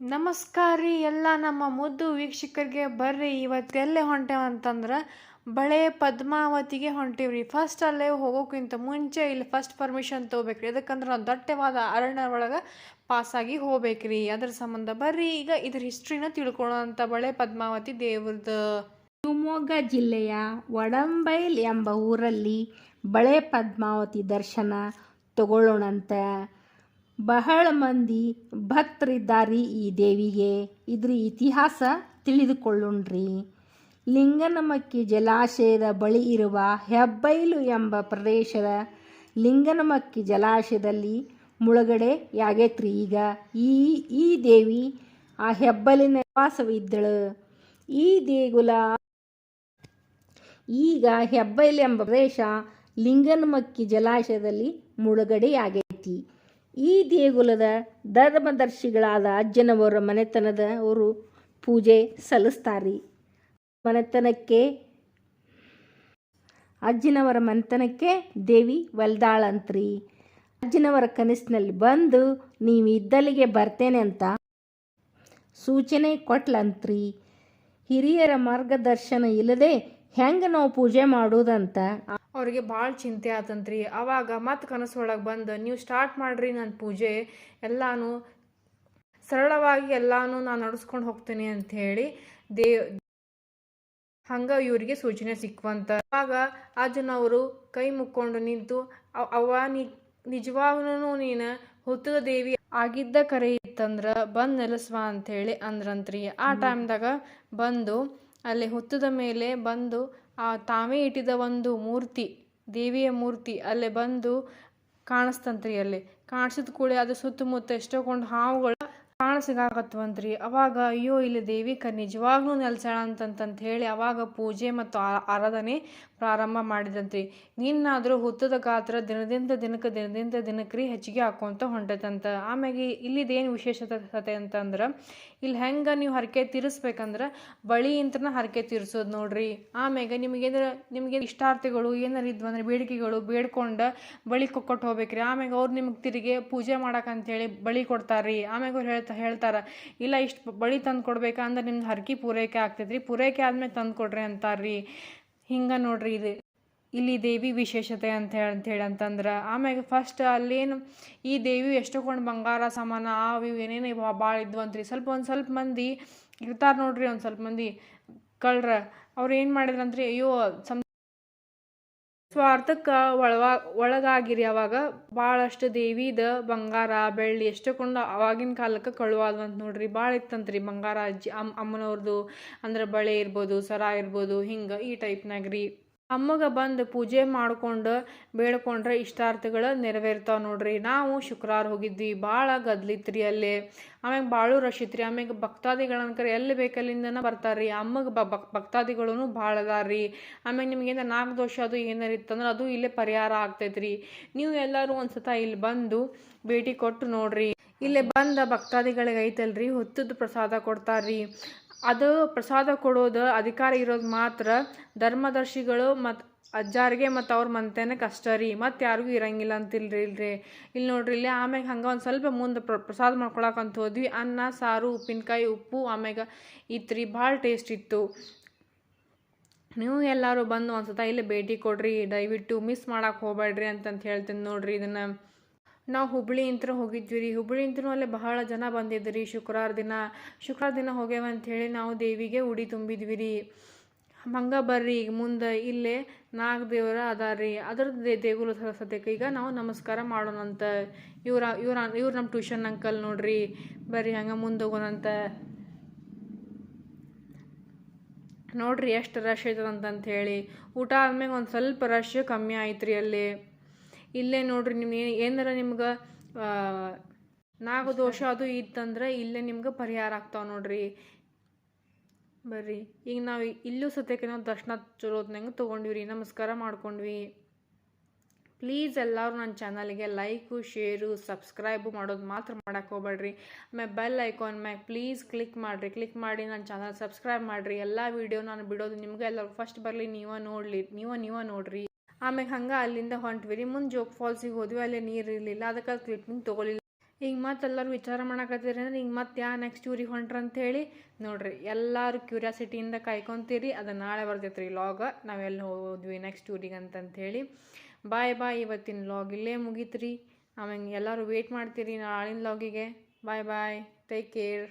ನಮಸ್ಕಾರ ರೀ ಎಲ್ಲ ನಮ್ಮ ಮುದ್ದು ವೀಕ್ಷಕರಿಗೆ ಬರ್ರಿ. ಇವತ್ತೆಲ್ಲೇ ಹೊಂಟೇವ ಅಂತಂದ್ರೆ ಬಳೆ ಪದ್ಮಾವತಿಗೆ ಹೊಂಟೀವ್ರಿ ಫಸ್ಟ್ ಅಲ್ಲೇ ಹೋಗೋಕ್ಕಿಂತ ಮುಂಚೆ ಇಲ್ಲಿ ಫಸ್ಟ್ ಪರ್ಮಿಷನ್ ತೊಗೋಬೇಕ್ರಿ. ಯಾಕಂದ್ರೆ ನಾವು ದಟ್ಟವಾದ ಅರಣ್ಯ ಒಳಗೆ ಪಾಸಾಗಿ ಹೋಗ್ಬೇಕ್ರಿ. ಅದ್ರ ಸಂಬಂಧ ಬರ್ರಿ. ಈಗ ಇದ್ರ ಹಿಸ್ಟ್ರಿನ ತಿಳ್ಕೊಳ್ಳೋಂಥ ಬಳೆ ಪದ್ಮಾವತಿ ದೇವ್ರದ್ದು ಶಿವಮೊಗ್ಗ ಜಿಲ್ಲೆಯ ವಡಂಬೈಲ್ ಎಂಬ ಊರಲ್ಲಿ ಬಳೆ ಪದ್ಮಾವತಿ ದರ್ಶನ ತಗೊಳ್ಳೋಣಂತ. ಬಹಳ ಮಂದಿ ಭಕ್ತರಿದ್ದಾರೆ ಈ ದೇವಿಗೆ. ಇದ್ರ ಇತಿಹಾಸ ತಿಳಿದುಕೊಳ್ಳುಣ್ರಿ. ಲಿಂಗನಮಕ್ಕಿ ಜಲಾಶಯದ ಬಳಿ ಇರುವ ಹೆಬ್ಬೈಲು ಎಂಬ ಪ್ರದೇಶದ ಲಿಂಗನಮಕ್ಕಿ ಜಲಾಶಯದಲ್ಲಿ ಮುಳುಗಡೆಯಾಗೈತ್ರಿ ಈಗ. ಈ ಈ ದೇವಿ ಆ ಹೆಬ್ಬಲಿನ ವಾಸವಿದ್ದಳು. ಈ ದೇಗುಲ ಈಗ ಹೆಬ್ಬೈಲು ಎಂಬ ಪ್ರದೇಶ ಲಿಂಗನಮಕ್ಕಿ ಜಲಾಶಯದಲ್ಲಿ ಮುಳುಗಡೆಯಾಗೈತಿ. ಈ ದೇಗುಲದ ಧರ್ಮದರ್ಶಿಗಳಾದ ಅಜ್ಜನವರ ಮನೆತನದ ಅವರು ಪೂಜೆ ಸಲ್ಲಿಸ್ತಾರೆ. ಮನೆತನಕ್ಕೆ, ಅಜ್ಜನವರ ಮನೆತನಕ್ಕೆ ದೇವಿ ಒಲ್ದಾಳಂತ್ರಿ ಅಜ್ಜನವರ ಕನಸಿನಲ್ಲಿ ಬಂದು ನೀವು ಇದ್ದಲ್ಲಿಗೆ ಬರ್ತೇನೆ ಅಂತ ಸೂಚನೆ ಕೊಟ್ಲಂತ್ರಿ. ಹಿರಿಯರ ಮಾರ್ಗದರ್ಶನ ಇಲ್ಲದೆ ಹೆಂಗೆ ನಾವು ಪೂಜೆ ಮಾಡೋದಂತ? ಅವ್ರಿಗೆ ಭಾಳ ಚಿಂತೆ ಆತಂತ್ರಿ. ಅವಾಗ ಮತ್ತೆ ಕನಸೊಳಗೆ ಬಂದು ನೀವು ಸ್ಟಾರ್ಟ್ ಮಾಡ್ರಿ ನನ್ನ ಪೂಜೆ ಎಲ್ಲಾನು ಸರಳವಾಗಿ ಎಲ್ಲಾನು ನಾನು ನಡೆಸ್ಕೊಂಡು ಹೋಗ್ತೀನಿ ಅಂತ ಹೇಳಿ ದೇವ್ ಹಂಗ ಇವರಿಗೆ ಸೂಚನೆ ಸಿಕ್ಕುವಂತ ಅವಾಗ ಅಜ್ಜನವರು ಕೈ ಮುಕ್ಕೊಂಡು ನಿಂತು ಅವ ನಿ ನಿಜವಾಗ್ಲೂ ನೀನು ಹುತ್ತದ ದೇವಿ ಆಗಿದ್ದ ಕರೆ ಇತ್ತಂದ್ರ ಬಂದ್ ನೆಲೆಸ್ವಾ ಅಂತೇಳಿ ಅಂದ್ರಂತ್ರಿ. ಆ ಟೈಮ್ದಾಗ ಬಂದು ಅಲ್ಲಿ ಹುತ್ತದ ಮೇಲೆ ಬಂದು ಆ ತಾವೇ ಇಟ್ಟಿದ ಒಂದು ಮೂರ್ತಿ, ದೇವಿಯ ಮೂರ್ತಿ ಅಲ್ಲೇ ಬಂದು ಕಾಣಿಸ್ತಂತ್ರಿ ಅಲ್ಲಿ. ಕಾಣಿಸಿದ ಕೂಡಲೇ ಅದು ಸುತ್ತಮುತ್ತ ಎಷ್ಟೊಂದು ಹಾವುಗಳು ಕಾಣಸಿಗಾಕತ್ವಂತ್ರಿ ಅವಾಗ ಅಯ್ಯೋ, ಇಲ್ಲಿ ದೇವಿ ಕ ನಿಜವಾಗ್ಲೂ ನೆಲೆಸಾಳ ಅಂತಂತಂತ ಹೇಳಿ ಅವಾಗ ಪೂಜೆ ಮತ್ತು ಆರಾಧನೆ ಪ್ರಾರಂಭ ಮಾಡಿದಂತ್ರಿ ನಿನ್ನಾದರೂ ಹುತ್ತದ ಗಾತ್ರ ದಿನದಿಂದ ದಿನಕ್ಕೆ ದಿನದಿಂದ ದಿನಕ್ಕೆ ರೀ ಹೆಚ್ಚಿಗೆ ಹಾಕೊಂತ ಹೊಂಟೈತಂತ. ಆಮ್ಯಾಗೆ ಇಲ್ಲಿದೇನು ವಿಶೇಷತೆ ಅಂತಂದ್ರೆ, ಇಲ್ಲಿ ಹೆಂಗೆ ನೀವು ಹರಕೆ ತೀರಿಸ್ಬೇಕಂದ್ರೆ ಬಳಿಯಿಂತ್ರನ ಹರಕೆ ತೀರಿಸೋದು ನೋಡ್ರಿ. ಆಮ್ಯಾಗ ನಿಮಗೇನಾರ, ನಿಮಗೆ ಇಷ್ಟಾರ್ಥಿಗಳು, ಏನಾರ ಇದ್ವು ಅಂದ್ರೆ ಬೇಡಿಕೆಗಳು ಬೇಡ್ಕೊಂಡು ಬಳಿ ಕೊಟ್ಟು ಹೋಗ್ಬೇಕ್ರಿ. ಆಮ್ಯಾಗ ಅವ್ರು ನಿಮ್ಗೆ ತಿರುಗಿ ಪೂಜೆ ಮಾಡಕ್ಕಂತೇಳಿ ಬಳಿ ಕೊಡ್ತಾರ್ರಿ. ಆಮ್ಯಾಗ ಅವ್ರು ಹೇಳ್ತಾ ಹೇಳ್ತಾರ. ಇಲ್ಲ, ಇಷ್ಟು ಬಳಿ ತಂದು ಕೊಡ್ಬೇಕಂದ್ರೆ ನಿಮ್ದು ಹರಕೆ ಪೂರೈಕೆ ಆಗ್ತೈತ್ರಿ. ಪೂರೈಕೆ ಆದ್ಮೇಲೆ ತಂದು ಕೊಡ್ರಿ ಅಂತಾರ್ರಿ. ಹಿಂಗೆ ನೋಡ್ರಿ ಇದು. ಇಲ್ಲಿ ದೇವಿ ವಿಶೇಷತೆ ಅಂತ ಹೇಳಿ ಅಂತ ಹೇಳಿ ಅಂತಂದ್ರೆ, ಆಮ್ಯಾಗ ಫಸ್ಟ್ ಅಲ್ಲೇನು ಈ ದೇವಿ ಎಷ್ಟೊಂದು ಬಂಗಾರ ಸಾಮಾನು, ಅವು ಇವು ಏನೇನು ಭಾಳ ಇದ್ವಂತ್ರಿ. ಸ್ವಲ್ಪ ಒಂದು ಸ್ವಲ್ಪ ಮಂದಿ ಇರ್ತಾರೆ ನೋಡ್ರಿ, ಒಂದು ಸ್ವಲ್ಪ ಮಂದಿ ಕಳ್ರ. ಅವ್ರು ಏನು ಮಾಡಿದ್ರಂತ್ರಿ, ಅಯ್ಯೋ ಸ್ವಾರ್ಥಕ್ಕೆ ಒಳವಾ, ಒಳಗಾಗಿರಿ ಅವಾಗ. ಭಾಳಷ್ಟು ದೇವಿದ ಬಂಗಾರ, ಬೆಳ್ಳಿ ಎಷ್ಟೊಂದು ಅವಾಗಿನ ಕಾಲಕ್ಕೆ ಕಳುವಾದ್ವಂತ ನೋಡ್ರಿ. ಭಾಳ ಇತ್ತಂತ್ರಿ ಬಂಗಾರ ಅಜ್ಜಿ ಅಮ್ಮ ಅಮ್ಮನವ್ರದ್ದು ಅಂದ್ರೆ ಬಳೆ ಇರ್ಬೋದು, ಸರ ಇರ್ಬೋದು, ಹಿಂಗೆ ಈ ಟೈಪ್ನಾಗ ರೀ ಅಮ್ಮಗ ಬಂದು ಪೂಜೆ ಮಾಡ್ಕೊಂಡು ಬೇಡ್ಕೊಂಡ್ರೆ ಇಷ್ಟಾರ್ಥಗಳು ನೆರವೇರ್ತಾವೆ ನೋಡ್ರಿ. ನಾವು ಶುಕ್ರವಾರ ಹೋಗಿದ್ವಿ ಭಾಳ ಗದ್ಲಿತ್ರಿ ಅಲ್ಲಿ. ಆಮ್ಯಾಗ ಭಾಳ ರಶ್ ಇತ್ರಿ ಆಮ್ಯಾಗ ಭಕ್ತಾದಿಗಳನ್ಕರ ಎಲ್ಲಿ ಬೇಕಲ್ಲಿಂದನ ಬರ್ತಾರ್ರಿ ಅಮ್ಮಗೆ ಭಕ್ತಾದಿಗಳೂ ಭಾಳ ಅದಾರ್ರಿ ಆಮ್ಯಾಗ ನಿಮ್ಗೇನ ನಾಲ್ಕು ದೋಷ ಅದು ಏನಾರ ಇತ್ತಂದ್ರೆ ಅದು ಇಲ್ಲೇ ಪರಿಹಾರ ಆಗ್ತೈತ್ರಿ ನೀವು ಎಲ್ಲರೂ ಒಂದು ಸತ ಇಲ್ಲಿ ಬಂದು ಭೇಟಿ ಕೊಟ್ಟು ನೋಡ್ರಿ. ಇಲ್ಲೇ ಬಂದ ಭಕ್ತಾದಿಗಳಿಗೆ ಐತಲ್ರಿ ಹೊತ್ತದ ಪ್ರಸಾದ ಕೊಡ್ತಾರ್ರಿ. ಅದು ಪ್ರಸಾದ ಕೊಡೋದು ಅಧಿಕಾರ ಇರೋದು ಮಾತ್ರ. ಧರ್ಮದರ್ಶಿಗಳು ಮತ್ತು ಅಜ್ಜಾರಿಗೆ ಮತ್ತು ಅವ್ರ ಮಂತೆನಕ್ಕೆ ಕಷ್ಟ ರೀ. ಮತ್ತು ಯಾರಿಗೂ ಇರಂಗಿಲ್ಲ ಅಂತಿಲ್ರಿ ಇಲ್ರಿ. ಇಲ್ಲಿ ನೋಡ್ರಿ, ಇಲ್ಲಿ ಆಮ್ಯಾಗ ಹಂಗೆ ಒಂದು ಸ್ವಲ್ಪ ಮುಂದೆ ಪ್ರ, ಪ್ರಸಾದ ಮಾಡ್ಕೊಳಕಂತ ಹೋದ್ವಿ. ಅನ್ನ, ಸಾರು, ಉಪ್ಪಿನಕಾಯಿ, ಉಪ್ಪು ಆಮ್ಯಾಗ ಇತ್ತು ರೀ ಭಾಳ ಟೇಸ್ಟ್ ಇತ್ತು. ನೀವು ಎಲ್ಲರೂ ಬಂದು ಒಂದು ಸತ ಇಲ್ಲಿ ಭೇಟಿ ಕೊಡ್ರಿ. ದಯವಿಟ್ಟು ಮಿಸ್ ಮಾಡಕ್ಕೆ ಹೋಗ್ಬೇಡ್ರಿ ಅಂತಂತ ಹೇಳ್ತೀನಿ ನೋಡ್ರಿ ಇದನ್ನು. ನಾವು ಹುಬ್ಳಿ ಇಂತ್ರ ಹೋಗಿದ್ವಿ ರೀ. ಹುಬ್ಳಿ ಅಂತೂ ಅಲ್ಲೇ ಬಹಳ ಜನ ಬಂದಿದ್ರಿ ಶುಕ್ರವಾರ ದಿನ. ಶುಕ್ರವಾರ ದಿನ ಹೋಗ್ಯಾವ ಅಂತ ಹೇಳಿ ನಾವು ದೇವಿಗೆ ಉಡಿ ತುಂಬಿದ್ವಿ ರೀ. ಹಂಗೆ ಬರ್ರಿ ಈಗ ಮುಂದೆ ಇಲ್ಲೇ ನಾಗ ದೇವರ ಅದಾರ್ರಿ ಅದ್ರದ್ದು ದೇ ದೇಗುಲ ಸದ್ಯಕ್ಕೆ ಈಗ ನಾವು ನಮಸ್ಕಾರ ಮಾಡೋಣಂತ ಇವ್ರ ಇವ್ರ, ಇವ್ರು ನಮ್ಮ ಟ್ಯೂಷನ್ ಅಂಕಲ್ ನೋಡ್ರಿ. ಬರ್ರಿ ಹಂಗೆ ಮುಂದೆ ಹೋಗೋಣಂತ ನೋಡ್ರಿ ಎಷ್ಟು ರಶ್ ಐತದಂತಂತ ಹೇಳಿ. ಊಟ ಆದ್ಮೇಲೆ ಒಂದು ಸ್ವಲ್ಪ ರಶ್ ಕಮ್ಮಿ ಆಯ್ತು ರೀ ಅಲ್ಲಿ. ಇಲ್ಲೇ ನೋಡ್ರಿ ನಿಮ್ಗೆ ಏನು ಏನಾರ ನಿಮ್ಗೆ ನಾಗದೋಷ ಅದು ಇತ್ತಂದ್ರೆ ಇಲ್ಲೇ ನಿಮ್ಗೆ ಪರಿಹಾರ ಆಗ್ತಾವ ನೋಡ್ರಿ. ಬರ್ರಿ, ಈಗ ನಾವು ಇಲ್ಲೂ ಸತ್ಯಕ್ಕೆ ನಾವು ದರ್ಶನ ಚಲೋತ್ನಂಗೆ ತೊಗೊಂಡ್ವಿ ನಮಸ್ಕಾರ ಮಾಡ್ಕೊಂಡ್ವಿ. ಪ್ಲೀಸ್ ಎಲ್ಲರೂ ನನ್ನ ಚಾನಲ್ಗೆ ಲೈಕು, ಶೇರು, ಸಬ್ಸ್ಕ್ರೈಬು ಮಾಡೋದು ಮಾತ್ರ ಮಾಡೋಕೆ ಹೋಗ್ಬೇಡ್ರಿ. ಆಮೇಲೆ ಬೆಲ್ ಐಕಾನ್ ಮ್ಯಾಗ ಪ್ಲೀಸ್ ಕ್ಲಿಕ್ ಮಾಡಿರಿ, ಕ್ಲಿಕ್ ಮಾಡಿ ನನ್ನ ಚಾನಲ್ ಸಬ್ಸ್ಕ್ರೈಬ್ ಮಾಡಿರಿ. ಎಲ್ಲ ವೀಡಿಯೋ ನಾನು ಬಿಡೋದು ನಿಮ್ಗೆ ಎಲ್ಲರೂ ಫಸ್ಟ್ ಬರಲಿ, ನೀವೇ ನೋಡಲಿ, ನೀವೇ ನೀವೇ ನೋಡ್ರಿ. ಆಮ್ಯಾಗ ಹಂಗೆ ಅಲ್ಲಿಂದ ಹೊಂಟ್ವಿ ರೀ. ಮುಂದೆ ಜೋಗ್ ಫಾಲ್ಸಿಗೆ ಹೋದ್ವಿ, ಅಲ್ಲಿ ನೀರು ಇರಲಿಲ್ಲ. ಅದಕ್ಕೆ ಕ್ಲಿಪ್ಪಿಂಗ್ ತೊಗೊಲಿಲ್ಲ ಈಗ ಮತ್ತೆ ಎಲ್ಲರೂ ವಿಚಾರ ಮಾಡಕತ್ತೀರಿ ಅಂದ್ರೆ ಹಿಂಗೆ ಮತ್ತೆ ಯಾ ನೆಕ್ಸ್ಟ್ ಊರಿಗೆ ಹೊಂಟ್ರ ಹೇಳಿ ನೋಡ್ರಿ, ಎಲ್ಲರೂ ಕ್ಯೂರಿಯಾಸಿಟಿಯಿಂದ ಕಾಯ್ಕೊತೀರಿ. ಅದು ನಾಳೆ ಬರ್ತೈತೆ ರೀ ಲಾಗ ನಾವೆಲ್ಲಿ ಹೋದ್ವಿ ನೆಕ್ಸ್ಟ್ ಊರಿಗೆ ಅಂತಂಥೇಳಿ ಬಾಯ್ ಬಾಯ್ ಇವತ್ತಿನ ಲಾಗ್ ಇಲ್ಲೇ ಮುಗೀತು ರೀ ಆಮೇಲೆ ಎಲ್ಲರೂ ವೇಟ್ ಮಾಡ್ತೀರಿ ನಾಳಿನ ಲಾಗಿಗೆ ಬಾಯ್ ಬಾಯ್ ಟೇಕ್ ಕೇರ್